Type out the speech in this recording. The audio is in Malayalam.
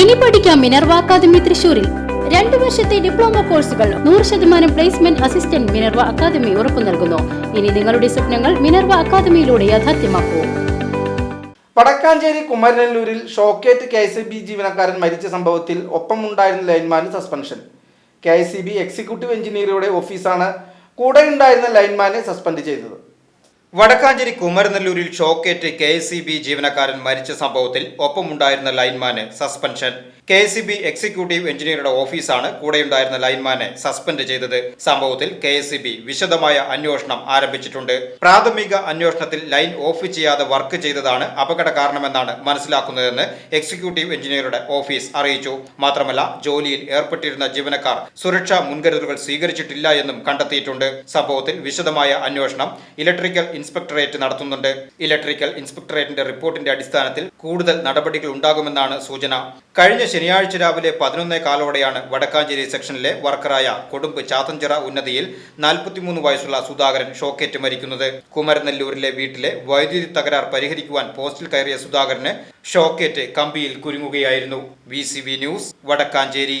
ഇനി പഠിക്കാം മിനർവ അക്കാദമി തൃശൂരിൽ രണ്ടു വർഷത്തെ ഡിപ്ലോമ കോഴ്സുകൾ നൂറ് ശതമാനം പ്ലേസ്മെന്റ് അസിസ്റ്റന്റ് മിനർവ അക്കാദമി ഉറപ്പു നൽകുന്നു. ഇനി നിങ്ങളുടെ സ്വപ്നങ്ങൾ മിനർവ അക്കാദമിയിലൂടെ യാഥാർത്ഥ്യമാക്കൂ. വടക്കാഞ്ചേരി കുമരനല്ലൂരിൽ ഷോക്കേറ്റ് കെ എസ് ബി ജീവനക്കാരൻ മരിച്ച സംഭവത്തിൽ ഒപ്പമുണ്ടായിരുന്ന ലൈൻമാന് suspension. K S C B executive എഞ്ചിനീയറുടെ ഓഫീസാണ് കൂടെയുണ്ടായിരുന്ന ലൈൻമാനെ സസ്പെൻഡ് ചെയ്തത്. വടക്കാഞ്ചേരി കുമരനെല്ലൂരിൽ ഷോക്കേറ്റ് കെ എസ് സി ബി ജീവനക്കാരൻ മരിച്ച സംഭവത്തിൽ ഒപ്പമുണ്ടായിരുന്ന ലൈൻമാന് suspension. K S C B executive എഞ്ചിനീയറുടെ ഓഫീസാണ് കൂടെയുണ്ടായിരുന്ന ലൈൻമാനെ സസ്പെൻഡ് ചെയ്തത്. സംഭവത്തിൽ കെ എസ് സി ബി വിശദമായ അന്വേഷണം ആരംഭിച്ചിട്ടുണ്ട്. പ്രാഥമിക അന്വേഷണത്തിൽ ലൈൻ ഓഫ് ചെയ്യാതെ വർക്ക് ചെയ്തതാണ് അപകട കാരണമെന്നാണ് മനസ്സിലാക്കുന്നതെന്ന് എക്സിക്യൂട്ടീവ് എഞ്ചിനീയറുടെ ഓഫീസ് അറിയിച്ചു. മാത്രമല്ല ജോലിയിൽ ഏർപ്പെട്ടിരുന്ന ജീവനക്കാർ സുരക്ഷാ മുൻകരുതലുകൾ സ്വീകരിച്ചിട്ടില്ല എന്നും കണ്ടെത്തിയിട്ടുണ്ട്. സംഭവത്തിൽ വിശദമായ അന്വേഷണം ഇലക്ട്രിക്കൽ ഇൻസ്പെക്ടറേറ്റ് നടത്തുന്നുണ്ട്. ഇലക്ട്രിക്കൽ ഇൻസ്പെക്ടറേറ്റിന്റെ റിപ്പോർട്ടിന്റെ അടിസ്ഥാനത്തിൽ കൂടുതൽ നടപടികൾ ഉണ്ടാകുമെന്നാണ് സൂചന. കഴിഞ്ഞ ശനിയാഴ്ച രാവിലെ പതിനൊന്നേ കാലോടെയാണ് വടക്കാഞ്ചേരി സെക്ഷനിലെ വർക്കറായ കൊടുമ്പ് ചാത്തഞ്ചിറ ഉന്നതിയിൽ നാൽപ്പത്തിമൂന്ന് വയസ്സുള്ള സുധാകരൻ ഷോക്കേറ്റ് മരിക്കുന്നത്. കുമരനെല്ലൂരിലെ വീട്ടിലെ വൈദ്യുതി തകരാർ പരിഹരിക്കുവാൻ പോസ്റ്റിൽ കയറിയ സുധാകരന് ഷോക്കേറ്റ് കമ്പിയിൽ കുരുങ്ങുകയായിരുന്നു. V news Vadakkanchery.